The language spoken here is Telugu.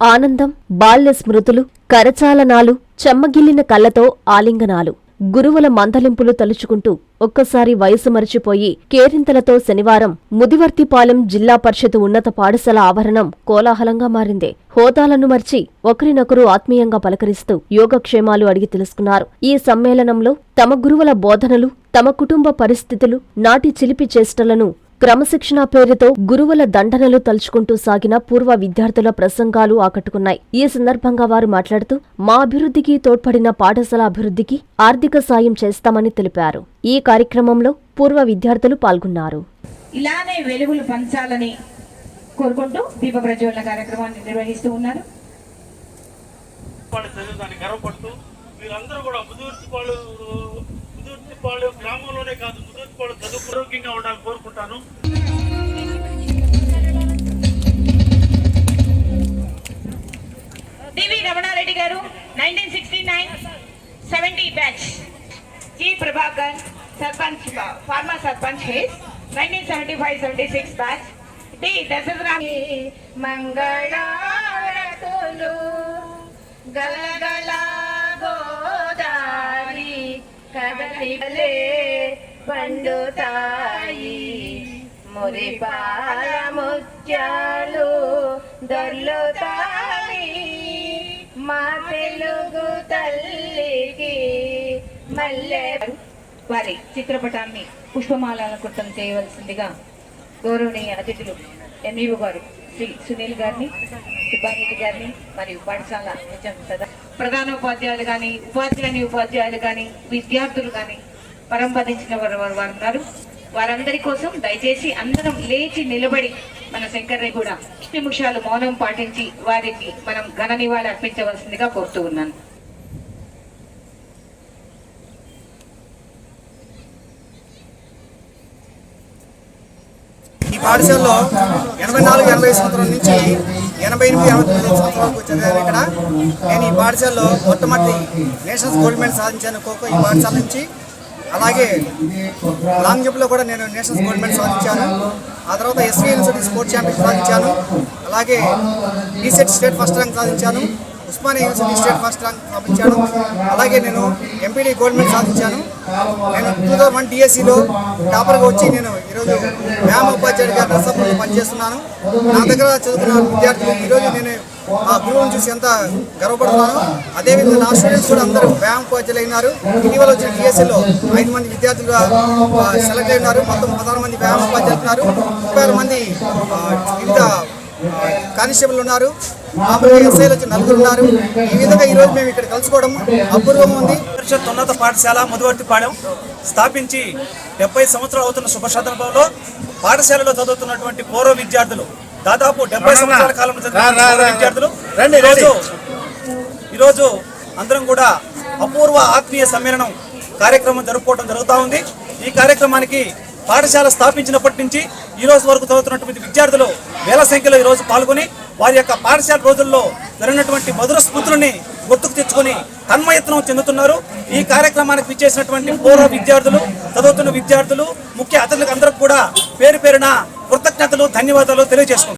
ఆనందం బాల్య స్మృతులు కరచాలనాలు చెమ్మగిల్లిన కళ్ళతో ఆలింగనాలు. గురువుల మందలింపులు తలుచుకుంటూ ఒక్కసారి వయసు మరిచిపోయి కేరింతలతో శనివారం ముదివర్తిపాలెం జిల్లా పరిషత్ ఉన్నత పాఠశాల ఆవరణం కోలాహలంగా మారింది. హోదాలను మర్చి ఒకరినొకరు ఆత్మీయంగా పలకరిస్తూ యోగక్షేమాలు అడిగి తెలుసుకున్నారు. ఈ సమ్మేళనంలో తమ గురువుల బోధనలు తమ కుటుంబ పరిస్థితులు నాటి చిలిపి చేష్టలను క్రమశిక్షణ పేరుతో గురువుల దండనలు తలుచుకుంటూ సాగిన పూర్వ విద్యార్థుల ప్రసంగాలు ఆకట్టుకున్నాయి. ఈ సందర్భంగా వారు మాట్లాడుతూ మా అభివృద్ధికి తోడ్పడిన పాఠశాల అభివృద్ధికి ఆర్థిక సాయం చేస్తామని తెలిపారు. ఈ కార్యక్రమంలో పూర్వ విద్యార్థులు పాల్గొన్నారు. ఇలానే వెలుగులు పంచాలని కోరుకుంటూ దీప ప్రజ్వలన కార్యక్రమాన్ని నిర్వహిస్తూ ఉన్నారు. మీరందరూ కూడా గ్రామంలోనే కాదు ముదుర్తిపాడు చదువు ఆరోగ్యంగా ఉండాలని కోరుకుంటాను. డివి రమణారెడ్డి గారు nineteen sixty nine seventy batch G Prabhakar sarpanch pharma sarpanch has nineteen seventy five seventy six batch D Dasharatharam మంగళారతులు గలగల గోదారి కదలిలే పండుతాయి మురిపాల ముత్యాలు దొర్లుతాయి మా తెలుగు తల్లికి మల్లె వారి చిత్రపటాన్ని పుష్పమాలకృతం చేయవలసిందిగా గౌరవనీయ అతిథులు ఎంఈఓ గారు శ్రీ సునీల్ గారిని సుబ్బారెడ్డి గారిని మరియు పాఠశాల నిజం ప్రధా- ప్రధానోపాధ్యాయులు కానీ ఉపాధ్యాయుని ఉపాధ్యాయులు కానీ విద్యార్థులు కానీ పరంపదించిన వారు వారు వారు ఉన్నారు వారందరి కోసం దయచేసి అందరం లేచి నిలబడి మన శంకర్ని కూడా నిమిషాలు మౌనం పాటించి వారికి మనం ఘన నివాళి అర్పించవలసిందిగా కోరుతూ ఉన్నాను. ఈ పాఠశాలలో ఎనభై నాలుగు ఎనభై సంవత్సరం నుంచి ఎనభై ఎనిమిది ఎనభై తొమ్మిది సంవత్సరాల వరకు చదివాను ఇక్కడ. నేను ఈ పాఠశాలలో మొట్టమొదటి నేషనల్స్ గోల్డ్ మెడల్ సాధించాను కోకో ఈ పాఠశాల నుంచి అలాగే లాంగ్ జంప్లో కూడా నేను నేషనల్స్ గోల్డ్ మెడల్ సాధించాను. ఆ తర్వాత ఎస్వీ యూనివర్సిటీ స్పోర్ట్స్ ఛాంపియన్ సాధించాను. అలాగే బీసెట్ స్టేట్ ఫస్ట్ ర్యాంక్ సాధించాను. Osmania university state first rank సాధించాను అలాగే నేను ఎంపీడీ గోల్డ్ మెడల్ సాధించాను. నేను టూ థౌజండ్ వన్ డిఎస్సిలో టాపర్గా వచ్చి నేను ఈరోజు వ్యాయామ ఉపాధ్యాయుడిగా నర్సాపూర్లో పనిచేస్తున్నాను. నా దగ్గర చదువుకున్న విద్యార్థులు ఈరోజు నేను ఆ భూమిని చూసి ఎంత గర్వపడుతున్నాను అదేవిధంగా నా స్టూడెంట్స్ కూడా అందరూ వ్యాయామ ఉపాధ్యాయులు అయినారు. ఇటీవల వచ్చిన డిఎస్సిలో ఐదు మంది విద్యార్థులుగా సెలెక్ట్ అయినారు మొత్తం పదహారు మంది వ్యాయామ ఉపాధ్యాయులు ఉన్నారు. ముప్పై ఆరు మంది వివిధ కానిస్టేబుల్ ఉన్నారు. మామూలుగా ఎస్ఐలు వచ్చి నలుగురు ఉన్నారు. ఈ విధంగా ఈరోజు మేము ఇక్కడ కలుసుకోవడం అపూర్వం ఉంది. పరిషత్ ఉన్నత పాఠశాల మధువర్తిపాలెం స్థాపించి డెబ్బై సంవత్సరాలు అవుతున్న శుభ సందర్భంలో పాఠశాలలో చదువుతున్నటువంటి పూర్వ విద్యార్థులు దాదాపు డెబ్బై సంవత్సరాల కాలం చదువుతున్న పూర్వ విద్యార్థులు. ఈరోజు ఈరోజు అందరం కూడా అపూర్వ ఆత్మీయ సమ్మేళనం కార్యక్రమం జరుపుకోవడం జరుగుతూ ఉంది. ఈ కార్యక్రమానికి పాఠశాల స్థాపించినప్పటి నుంచి ఈ రోజు వరకు చదువుతున్నటువంటి విద్యార్థులు వేల సంఖ్యలో ఈ రోజు పాల్గొని వారి యొక్క పాఠశాల రోజుల్లో జరిగినటువంటి మధుర స్మృతులని గుర్తుకు తెచ్చుకొని తన్మయత్నం చెందుతున్నారు. ఈ కార్యక్రమానికి విచ్చేసినటువంటి పూర్వ విద్యార్థులు చదువుతున్న విద్యార్థులు ముఖ్య అతిథులకు అందరికి కూడా పేరు పేరున కృతజ్ఞతలు ధన్యవాదాలు తెలియజేసుకుంటున్నారు